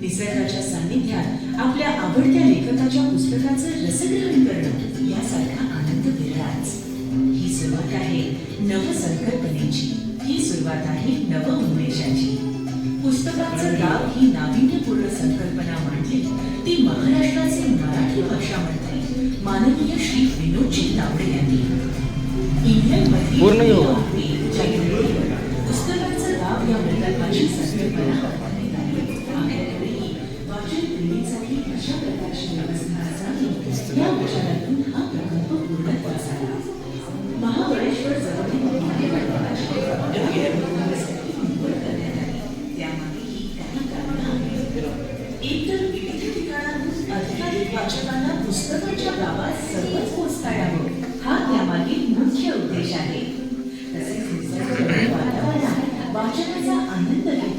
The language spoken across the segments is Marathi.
निसर्गाच्या सान्निध्यात आपल्या आवडत्या लेखकाच्या पुस्तकाचं रसग्रहण करणं यासारखा आनंद वेगळाच ही सुरुवात आहे नवसंकल्पनेची. ही सुरुवात आहे नव उन्मेषाची पुस्तकाचं गाव ही नाविन्यपूर्ण संकल्पना मांडली. ती महाराष्ट्राचे मराठी भाषा मंत्री माननीय श्री विनोदजी तावडे यांनी. इंग्लंडमध्ये पुस्तकाचं गाव या प्रकल्पाची संकल्पना वाचन प्रेमीसाठी अशा प्रकारची व्यवस्था असावी. या विचारातून हा प्रकल्प पूर्णत्वास आला महाबळेश्वर जवळील महादेवाची यासाठी निवड करण्यात आली. त्यामागेही काही कारणं आहेत. एकतर विविध ठिकाणाहून अधिकाधिक वाचकांना पुस्तकाच्या गावात सर्वच पोचता यावं हा त्यामागील मुख्य उद्देश आहे. तसेच वातावरणात वाचनाचा आनंद घेता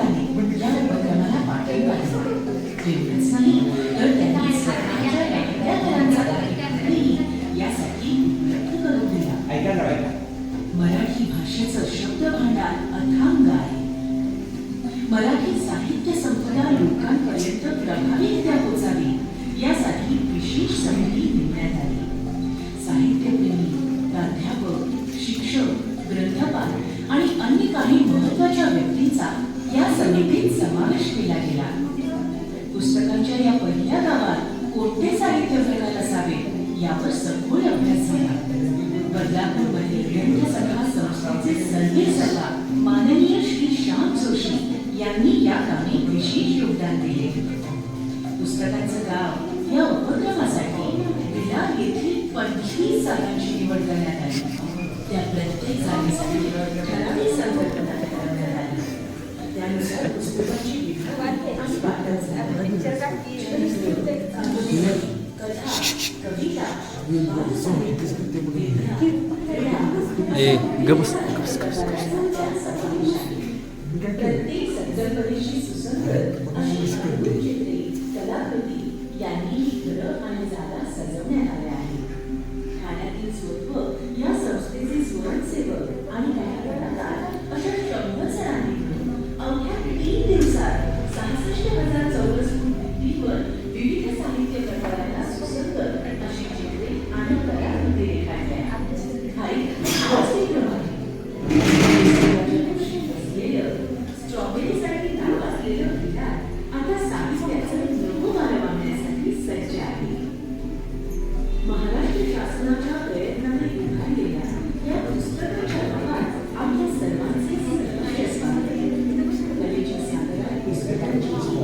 आली एकमताने या उपक्रमाला पाठिंबा दिला एवढंच नाही तर त्यांनी सरकारच्या वेगळ्या करांचा यासाठी उपलब्ध करून दिला ऐका ना ऐका मराठी भाषेचं शब्द भांडार अथांग आहे मराठी साहित्य संपदा लोकांपर्यंत प्रभावीरित्या पोचावी यासाठी विशेष समिती नेमण्यात आली साहित्यप्रेमी प्राध्यापक शिक्षक ग्रंथपाल आणि अन्य काही महत्त्वाच्या व्यक्तींचा समितीत समावेश केला गेला. पुस्तकांच्या या पहिल्या गावात कोणते साहित्य प्रकार असावे यावर सखोल अभ्यास झाला. बदलापूर मधील ग्रंथ सभा संस्थेचे सर्वेसर्वा माननीय श्री श्याम जोशी यांनी या कामी विशेष योगदान दिले. पुस्तकांचं गाव या उपक्रमासाठी विलार येथील पंचवीस जागांची निवड करण्यात आली. त्या प्रत्येक जागेसाठी ठराविक ए गबस गबस गबस प्रत्येक change.